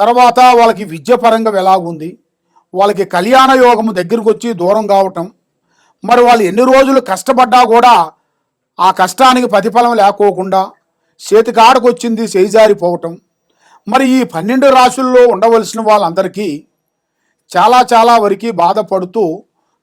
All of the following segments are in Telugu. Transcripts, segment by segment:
తర్వాత వాళ్ళకి విద్య పరంగా ఎలాగుంది? వాళ్ళకి కళ్యాణ యోగము దగ్గరికి వచ్చి దూరం కావటం. మరి వాళ్ళు ఎన్ని రోజులు కష్టపడ్డా కూడా ఆ కష్టానికి ప్రతిఫలం లేకోకుండా చేతికాడకు వచ్చింది మరి ఈ పన్నెండు రాశుల్లో ఉండవలసిన వాళ్ళందరికీ చాలా చాలా వరకు బాధపడుతూ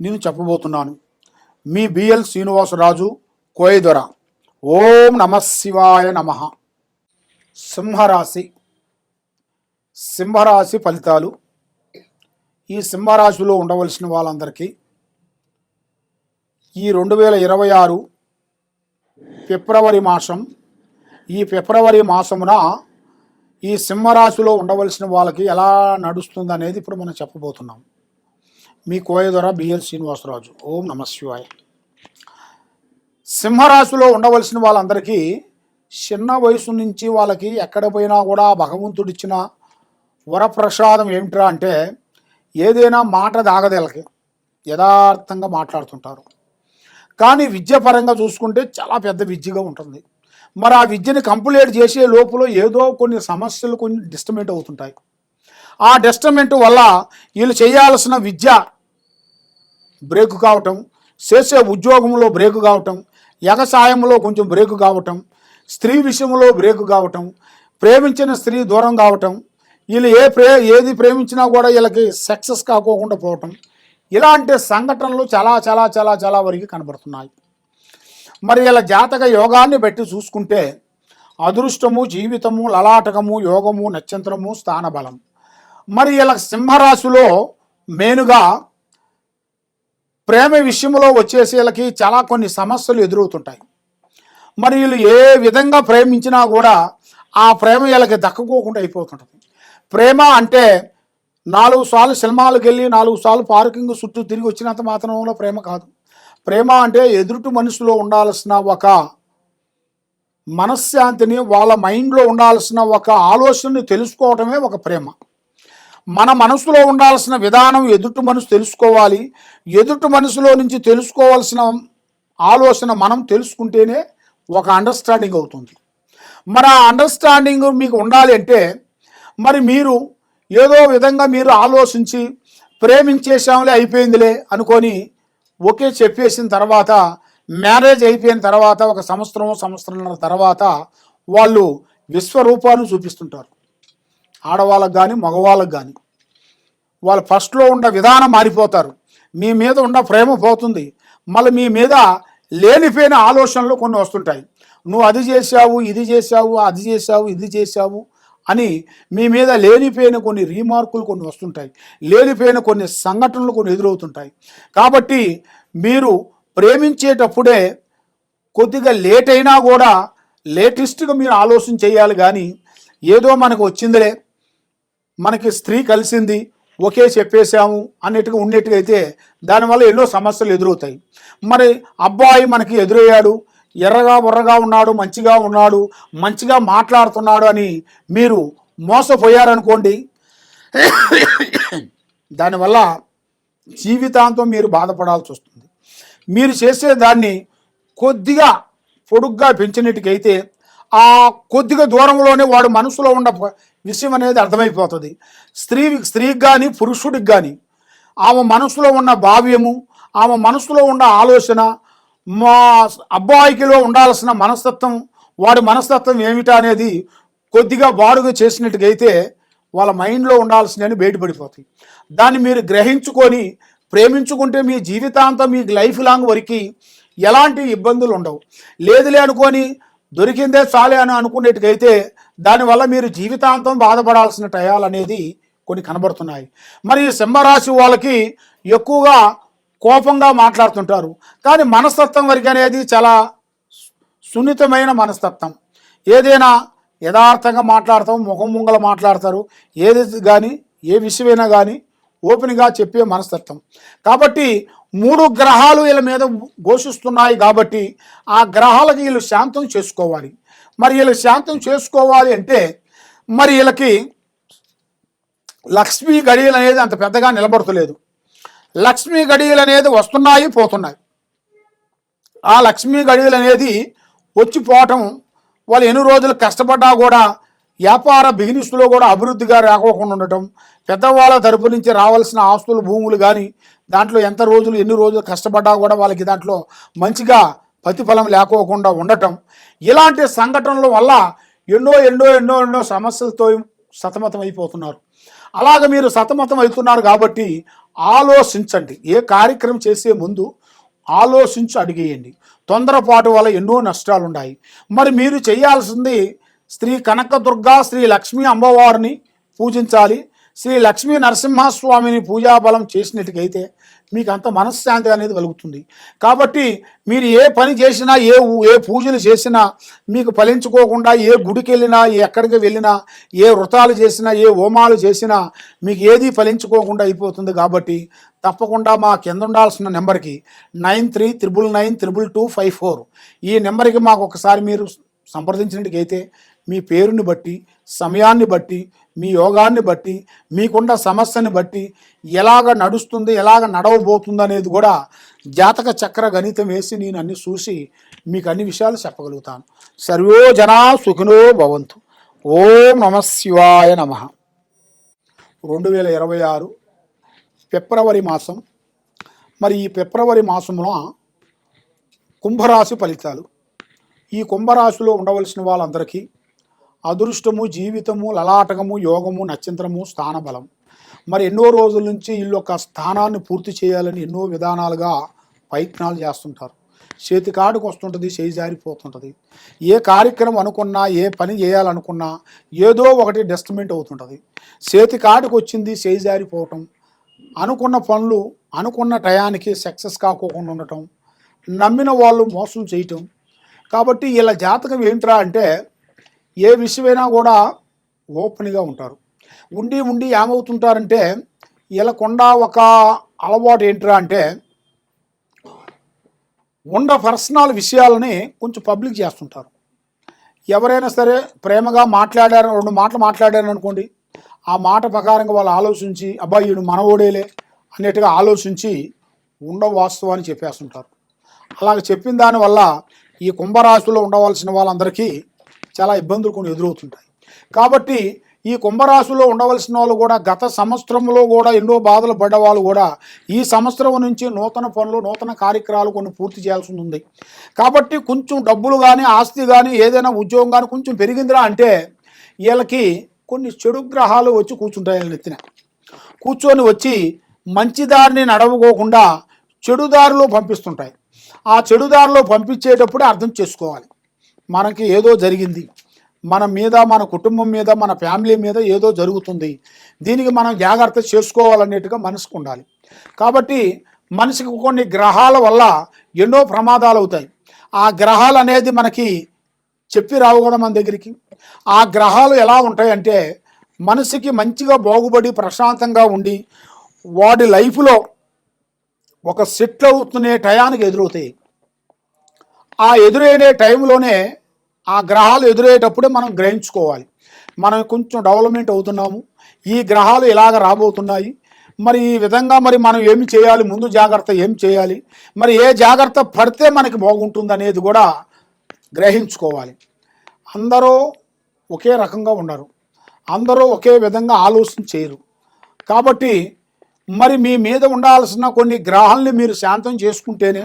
నేను చెప్పబోతున్నాను. మీ బిఎల్ శ్రీనివాసరాజు కోయదొర ఓం నమ శివాయ నమ. సింహరాశి. సింహరాశి ఫలితాలు. ఈ సింహరాశిలో ఉండవలసిన వాళ్ళందరికీ ఈ రెండు వేల ఇరవై ఆరు ఫిబ్రవరి మాసం ఈ ఫిబ్రవరి మాసమున ఈ సింహరాశిలో ఉండవలసిన వాళ్ళకి ఎలా నడుస్తుంది అనేది ఇప్పుడు మనం చెప్పబోతున్నాం. మీ కోయ ద్వారా బిఎల్ శ్రీనివాసరాజు. ఓం నమశివాయ సింహరాశిలో ఉండవలసిన వాళ్ళందరికీ చిన్న వయసు నుంచి వాళ్ళకి ఎక్కడ పోయినా కూడా భగవంతుడిచ్చిన వరప్రసాదం ఏమిట్రా అంటే ఏదైనా మాట దాగదేళ్ళకి యథార్థంగా మాట్లాడుతుంటారు. కానీ విద్యపరంగా చూసుకుంటే చాలా పెద్ద విద్యగా ఉంటుంది. మరి ఆ విద్యని కంప్లీట్ చేసే లోపల ఏదో కొన్ని సమస్యలు కొన్ని డిస్టర్మెంట్ అవుతుంటాయి. ఆ డిస్టర్మెంట్ వల్ల వీళ్ళు చేయాల్సిన విద్య బ్రేక్ కావటం చేసే ఉద్యోగంలో బ్రేక్ కావటం ఎగసాయంలో కొంచెం బ్రేక్ కావటం స్త్రీ విషయంలో బ్రేక్ కావటం ప్రేమించిన స్త్రీ దూరం కావటం వీళ్ళు ఏ ప్రే ఏది ప్రేమించినా కూడా వీళ్ళకి సక్సెస్ కాకోకుండా పోవటం ఇలాంటి సంఘటనలు చాలా చాలా చాలా చాలా వరకు కనబడుతున్నాయి. మరి ఇలా జాతక యోగాన్ని బట్టి చూసుకుంటే అదృష్టము జీవితము లలాటకము యోగము నక్షత్రము స్థానబలం. మరి ఇలా సింహరాశిలో మెయిన్గా ప్రేమ విషయంలో వచ్చేసి వీళ్ళకి చాలా కొన్ని సమస్యలు ఎదురవుతుంటాయి. మరి వీళ్ళు ఏ విధంగా ప్రేమించినా కూడా ఆ ప్రేమ వీళ్ళకి దక్కకోకుండా అయిపోతుంటుంది. ప్రేమ అంటే నాలుగు సార్లు సినిమాలకు వెళ్ళి నాలుగు సార్లు పార్కింగ్ చుట్టూ తిరిగి వచ్చినంత మాత్రంలో ప్రేమ కాదు. ప్రేమ అంటే ఎదుటి మనసులో ఉండాల్సిన ఒక మనశ్శాంతిని వాళ్ళ మైండ్లో ఉండాల్సిన ఒక ఆలోచనని తెలుసుకోవటమే ఒక ప్రేమ. మన మనసులో ఉండాల్సిన విధానం ఎదుటి మనసు తెలుసుకోవాలి. ఎదుటి మనసులో నుంచి తెలుసుకోవాల్సిన ఆలోచన మనం తెలుసుకుంటేనే ఒక అండర్స్టాండింగ్ అవుతుంది. మరి ఆ అండర్స్టాండింగ్ మీకు ఉండాలి అంటే మరి మీరు ఏదో విధంగా మీరు ఆలోచించి ప్రేమించేసాంలే అయిపోయిందిలే అనుకొని ఓకే చెప్పేసిన తర్వాత మ్యారేజ్ అయిపోయిన తర్వాత ఒక సంవత్సరం సంవత్సరం తర్వాత వాళ్ళు విశ్వరూపాన్ని చూపిస్తుంటారు. ఆడవాళ్ళకు కానీ మగవాళ్ళకు కానీ వాళ్ళు ఫస్ట్లో ఉన్న విధానం మారిపోతారు. మీ మీద ఉన్న ప్రేమ పోతుంది. మళ్ళీ మీ మీద లేనిపోయిన ఆలోచనలు కొన్ని వస్తుంటాయి. నువ్వు అది చేశావు ఇది చేశావు అది చేశావు ఇది చేశావు అని మీ మీద లేనిపోయిన కొన్ని రీమార్కులు కొన్ని వస్తుంటాయి. లేనిపోయిన కొన్ని సంఘటనలు కొన్ని ఎదురవుతుంటాయి. కాబట్టి మీరు ప్రేమించేటప్పుడే కొద్దిగా లేట్ అయినా కూడా లేటెస్ట్గా మీరు ఆలోచన చేయాలి కానీ ఏదో మనకు వచ్చిందిలే. మనకి స్త్రీ కలిసింది ఒకే చెప్పేశాము అన్నట్టుగా ఉండేట్టుగా అయితే దానివల్ల ఎన్నో సమస్యలు ఎదురవుతాయి. మరి అబ్బాయి మనకి ఎదురయ్యాడు ఎర్రగా బుర్రగా ఉన్నాడు మంచిగా ఉన్నాడు మంచిగా మాట్లాడుతున్నాడు అని మీరు మోసపోయారనుకోండి దానివల్ల జీవితాంతం మీరు బాధపడాల్సి వస్తుంది. మీరు చేసే దాన్ని కొద్దిగా పొడుగ్గా పెంచినట్టుకైతే ఆ కొద్దిగా దూరంలోనే వాడు మనసులో ఉన్న విషయం అనేది అర్థమైపోతుంది. స్త్రీ స్త్రీకి కానీ పురుషుడికి కానీ ఆమె మనసులో ఉన్న భావ్యము ఆమె మనసులో ఉన్న ఆలోచన మా అబ్బాయికిలో ఉండాల్సిన మనస్తత్వం వాడి మనస్తత్వం ఏమిటా అనేది కొద్దిగా బాడుగ చేసినట్టుగైతే వాళ్ళ మైండ్లో ఉండాల్సినవి బయటపడిపోతాయి. దాన్ని మీరు గ్రహించుకొని ప్రేమించుకుంటే మీ జీవితాంతం మీ లైఫ్ లాంగ్ వరకు ఎలాంటి ఇబ్బందులు ఉండవు లేదులే అనుకొని దొరికిందే చాలే అని అనుకునేట్టుకైతే దానివల్ల మీరు జీవితాంతం బాధపడాల్సిన టయాలు అనేది కొన్ని కనబడుతున్నాయి. మరి ఈ సింహరాశి వాళ్ళకి ఎక్కువగా కోపంగా మాట్లాడుతుంటారు. కానీ మనస్తత్వం వరకు అనేది చాలా సున్నితమైన మనస్తత్వం. ఏదైనా యథార్థంగా మాట్లాడతాం ముఖం ముంగల మాట్లాడతారు ఏది కానీ ఏ విషయమైనా కానీ ఓపెన్గా చెప్పే మనస్తత్వం. కాబట్టి మూడు గ్రహాలు వీళ్ళ మీద ఘోషిస్తున్నాయి కాబట్టి ఆ గ్రహాలకి వీళ్ళు శాంతం చేసుకోవాలి. మరి వీళ్ళు శాంతం చేసుకోవాలి అంటే మరి వీళ్ళకి లక్ష్మీ గడియలు అనేది అంత పెద్దగా నిలబడతలేదు. లక్ష్మీ గడియలు అనేది వస్తున్నాయి పోతున్నాయి. ఆ లక్ష్మీ గడియలు అనేది వచ్చిపోవటం వాళ్ళు ఎన్ని రోజులు కష్టపడ్డా కూడా వ్యాపార బిజినెస్లో కూడా అభివృద్ధిగా రాకోకుండా ఉండటం పెద్దవాళ్ళ తరపు నుంచి రావాల్సిన ఆస్తులు భూములు కానీ దాంట్లో ఎంత రోజులు ఎన్ని రోజులు కష్టపడ్డా కూడా వాళ్ళకి దాంట్లో మంచిగా ప్రతిఫలం లేకోకుండా ఉండటం. ఇలాంటి సంఘటనల వల్ల ఎన్నో ఎన్నో ఎన్నో ఎన్నో సమస్యలతో సతమతం అయిపోతున్నారు. అలాగ మీరు సతమతం అవుతున్నారు కాబట్టి ఆలోచించండి. ఏ కార్యక్రమం చేసే ముందు ఆలోచించి అడిగేయండి. తొందరపాటు వల్ల ఎన్నో నష్టాలు ఉన్నాయి మరి మీరు చేయాల్సింది శ్రీ కనకదుర్గా శ్రీ లక్ష్మీ అమ్మవారిని పూజించాలి. శ్రీ లక్ష్మీ నరసింహస్వామిని పూజాబలం చేసినట్టుకైతే మీకు అంత మనశ్శాంతి అనేది కలుగుతుంది. కాబట్టి మీరు ఏ పని చేసినా ఏ ఏ పూజలు చేసినా మీకు ఫలించుకోకుండా ఏ గుడికి వెళ్ళినా ఏ ఎక్కడికి వెళ్ళినా ఏ వృతాలు చేసినా ఏ హోమాలు చేసినా మీకు ఏది ఫలించుకోకుండా అయిపోతుంది. కాబట్టి తప్పకుండా మా కింద ఉండాల్సిన నెంబర్కి nine three triple nine triple two five four ఈ నెంబర్కి మాకు ఒకసారి మీరు సంప్రదించినట్టుకైతే మీ పేరుని బట్టి సమయాన్ని బట్టి మీ యోగాన్ని బట్టి మీకున్న సమస్యని బట్టి ఎలాగ నడుస్తుంది ఎలాగ నడవబోతుంది అనేది కూడా జాతక చక్ర గణితం వేసి నేను అన్ని చూసి మీకు అన్ని విషయాలు చెప్పగలుగుతాను. సర్వో జనా సుఖినో భవంతు. ఓం నమ శివాయ నమ. రెండు వేల ఇరవై ఆరు ఫిబ్రవరి మాసం. మరి ఈ ఫిబ్రవరి మాసంలో కుంభరాశి ఫలితాలు. ఈ కుంభరాశిలో ఉండవలసిన వాళ్ళందరికీ అదృష్టము జీవితము లలాటకము యోగము నక్షత్రము స్థానబలం. మరి ఎన్నో రోజుల నుంచి వీళ్ళు ఒక స్థానాన్ని పూర్తి చేయాలని ఎన్నో విధానాలుగా ప్రయత్నాలు చేస్తుంటారు. చేతి కాడుకు వస్తుంటుంది చేయి జారిపోతుంటుంది. ఏ కార్యక్రమం అనుకున్నా ఏ పని చేయాలనుకున్నా ఏదో ఒకటి డెస్ట్మెంట్ అవుతుంటుంది. చేతి కాడుకు వచ్చింది చేయి జారిపోవటం. అనుకున్న పనులు అనుకున్న టయానికి సక్సెస్ కాకోకుండా ఉండటం. నమ్మిన వాళ్ళు మోసం చేయటం. కాబట్టి వీళ్ళ జాతకం ఏంట్రా అంటే ఏ విషయమైనా కూడా ఓపెన్గా ఉంటారు. ఉండి ఉండి ఏమవుతుంటారంటే వీళ్ళకుండా ఒక అలవాటు ఏంట్రా అంటే ఉండ పర్సనల్ విషయాలని కొంచెం పబ్లిక్ చేస్తుంటారు. ఎవరైనా సరే ప్రేమగా మాట్లాడారు రెండు మాటలు మాట్లాడారు అనుకోండి ఆ మాట ప్రకారంగా వాళ్ళు ఆలోచించి అబ్బాయి ఈడు మనవోడేలే అన్నట్టుగా ఆలోచించి ఉండ వాస్తవాన్ని చెప్పేస్తుంటారు. అలాగ చెప్పిన దానివల్ల ఈ కుంభరాశిలో ఉండవలసిన వాళ్ళందరికీ చాలా ఇబ్బందులు కొన్ని ఎదురవుతుంటాయి. కాబట్టి ఈ కుంభరాశిలో ఉండవలసిన వాళ్ళు కూడా గత సంవత్సరంలో కూడా ఎన్నో బాధలు పడ్డ వాళ్ళు కూడా ఈ సంవత్సరం నుంచి నూతన పనులు నూతన కార్యక్రమాలు కొన్ని పూర్తి చేయాల్సి ఉంది. కాబట్టి కొంచెం డబ్బులు కానీ ఆస్తి కానీ ఏదైనా ఉద్యోగం కానీ కొంచెం పెరిగిందిరా అంటే వీళ్ళకి కొన్ని చెడు గ్రహాలు వచ్చి కూర్చుంటాయి వీళ్ళ నెత్తిన. కూర్చొని వచ్చి మంచి దారిని నడవకోకుండా చెడుదారిలో పంపిస్తుంటాయి. ఆ చెడుదారిలో పంపించేటప్పుడు అర్థం చేసుకోవాలి. మనకి ఏదో జరిగింది. మన మీద మన కుటుంబం మీద మన ఫ్యామిలీ మీద ఏదో జరుగుతుంది. దీనికి మనం జాగ్రత్త చేసుకోవాలనేట్టుగా మనసుకు ఉండాలి. కాబట్టి మనిషికి కొన్ని గ్రహాల వల్ల ఎన్నో ప్రమాదాలు అవుతాయి. ఆ గ్రహాలు అనేది మనకి చెప్పి రావు కదా మన దగ్గరికి. ఆ గ్రహాలు ఎలా ఉంటాయంటే మనిషికి మంచిగా బాగుపడి ప్రశాంతంగా ఉండి వాడి లైఫ్లో ఒక సెటిల్ అవుతునే టయానికి ఎదురవుతాయి. ఆ ఎదురయ్యే టైంలోనే ఆ గ్రహాలు ఎదురయ్యేటప్పుడే మనం గ్రహించుకోవాలి. మనం కొంచెం డెవలప్మెంట్ అవుతున్నాము. ఈ గ్రహాలు ఇలాగ రాబోతున్నాయి. మరి ఈ విధంగా మరి మనం ఏమి చేయాలి? ముందు జాగ్రత్త ఏం చేయాలి? మరి ఏ జాగ్రత్త పడితే మనకి బాగుంటుంది అనేది కూడా గ్రహించుకోవాలి. అందరూ ఒకే రకంగా ఉండరు. అందరూ ఒకే విధంగా ఆలోచన చేయరు. కాబట్టి మరి మీ మీద ఉండాల్సిన కొన్ని గ్రహాలని మీరు శాంతం చేసుకుంటేనే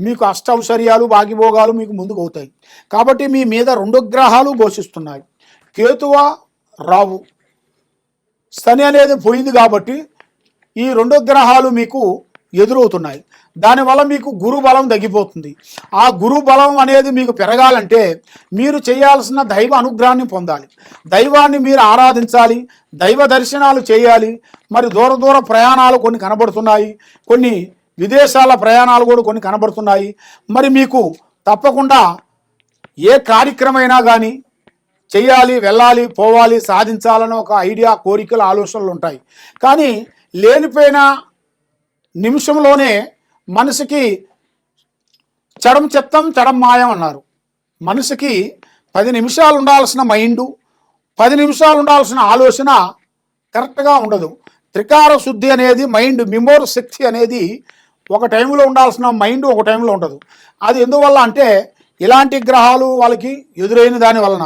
మీకు అష్టౌశ్వర్యాలు భాగ్యభోగాలు మీకు ముందుకు అవుతాయి. కాబట్టి మీ మీద రెండు గ్రహాలు ఘోషిస్తున్నాయి. కేతువ రావు. శని అనేది పోయింది కాబట్టి ఈ రెండు గ్రహాలు మీకు ఎదురవుతున్నాయి. దానివల్ల మీకు గురు బలం తగ్గిపోతుంది. ఆ గురు బలం అనేది మీకు పెరగాలంటే మీరు చేయాల్సిన దైవ అనుగ్రహాన్ని పొందాలి. దైవాన్ని మీరు ఆరాధించాలి. దైవ దర్శనాలు చేయాలి. మరి దూర దూర ప్రయాణాలు కొన్ని కనబడుతున్నాయి. కొన్ని విదేశాల ప్రయాణాలు కూడా కొన్ని కనబడుతున్నాయి. మరి మీకు తప్పకుండా ఏ కార్యక్రమైనా కానీ చేయాలి వెళ్ళాలి పోవాలి సాధించాలని ఒక ఐడియా కోరికలు ఆలోచనలు ఉంటాయి. కానీ లేనిపోయిన నిమిషంలోనే మనసుకి చడం చెత్తం చడం మాయం అన్నారు. మనసుకి పది నిమిషాలు ఉండాల్సిన మైండు పది నిమిషాలు ఉండాల్సిన ఆలోచన కరెక్ట్గా ఉండదు. త్రికార శుద్ధి అనేది మైండ్ మిమోర్ శక్తి అనేది ఒక టైంలో ఉండాల్సిన మైండ్ ఒక టైంలో ఉండదు. అది ఎందువల్ల అంటే ఇలాంటి గ్రహాలు వాళ్ళకి ఎదురైన దాని వలన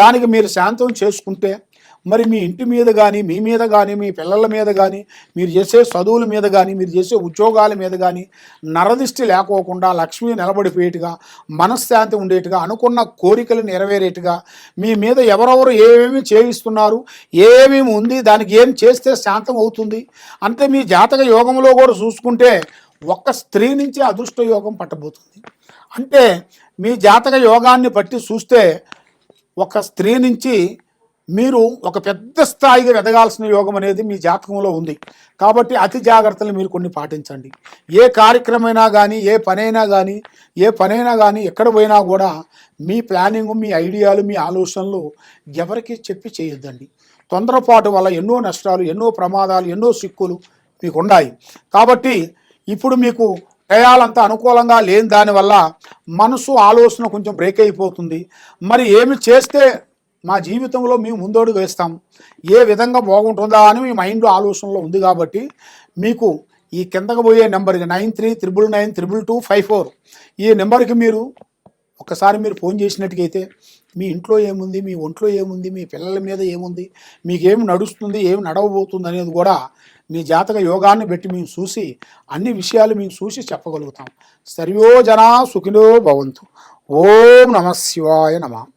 దానికి మీరు శాంతం చేసుకుంటే మరి మీ ఇంటి మీద కానీ మీ మీద కానీ మీ పిల్లల మీద కానీ మీరు చేసే చదువుల మీద కానీ మీరు చేసే ఉద్యోగాల మీద కానీ నరదిష్టి లేకోకుండా లక్ష్మి నిలబడిపోయేట్టుగా మనశ్శాంతి ఉండేట్టుగా అనుకున్న కోరికలు నెరవేరేట్టుగా మీ మీద ఎవరెవరు ఏమేమి చేయిస్తున్నారు ఏమేమి ఉంది దానికి ఏం చేస్తే శాంతం అవుతుంది అంతే మీ జాతక యోగంలో కూడా చూసుకుంటే ఒక్క స్త్రీ నుంచి అదృష్ట యోగం పట్టబోతుంది. అంటే మీ జాతక యోగాన్ని బట్టి చూస్తే ఒక స్త్రీ నుంచి మీరు ఒక పెద్ద స్థాయిగా ఎదగాల్సిన యోగం అనేది మీ జాతకంలో ఉంది. కాబట్టి అతి జాగ్రత్తలు మీరు కొన్ని పాటించండి. ఏ కార్యక్రమైనా కానీ ఏ పనైనా కానీ ఏ పనైనా కానీ ఎక్కడ పోయినా కూడా మీ ప్లానింగ్ మీ ఐడియాలు మీ ఆలోచనలు ఎవరికి చెప్పి చేయొద్దండి. తొందరపాటు వల్ల ఎన్నో నష్టాలు ఎన్నో ప్రమాదాలు ఎన్నో సిక్కులు మీకు ఉన్నాయి కాబట్టి ఇప్పుడు మీకు టయాలంతా అనుకూలంగా లేని దానివల్ల మనసు ఆలోచన కొంచెం బ్రేక్ అయిపోతుంది. మరి ఏమి చేస్తే మా జీవితంలో మేము ముందడుగు వేస్తాం? ఏ విధంగా బాగుంటుందా అని మీ మైండ్ ఆలోచనలో ఉంది కాబట్టి మీకు ఈ కిందకు పోయే నెంబర్కి nine three triple nine triple two five four ఈ నెంబర్కి మీరు ఒకసారి మీరు ఫోన్ చేసినట్టుకైతే మీ ఇంట్లో ఏముంది మీ ఒంట్లో ఏముంది మీ పిల్లల మీద ఏముంది మీకేం నడుస్తుంది ఏం నడవబోతుంది అనేది కూడా మీ జాతక యోగాన్ని బట్టి మేము చూసి అన్ని విషయాలు మేము చూసి చెప్పగలుగుతాం. సర్వో జనా సుఖినో భవంతు. ఓం నమ శివాయ నమ.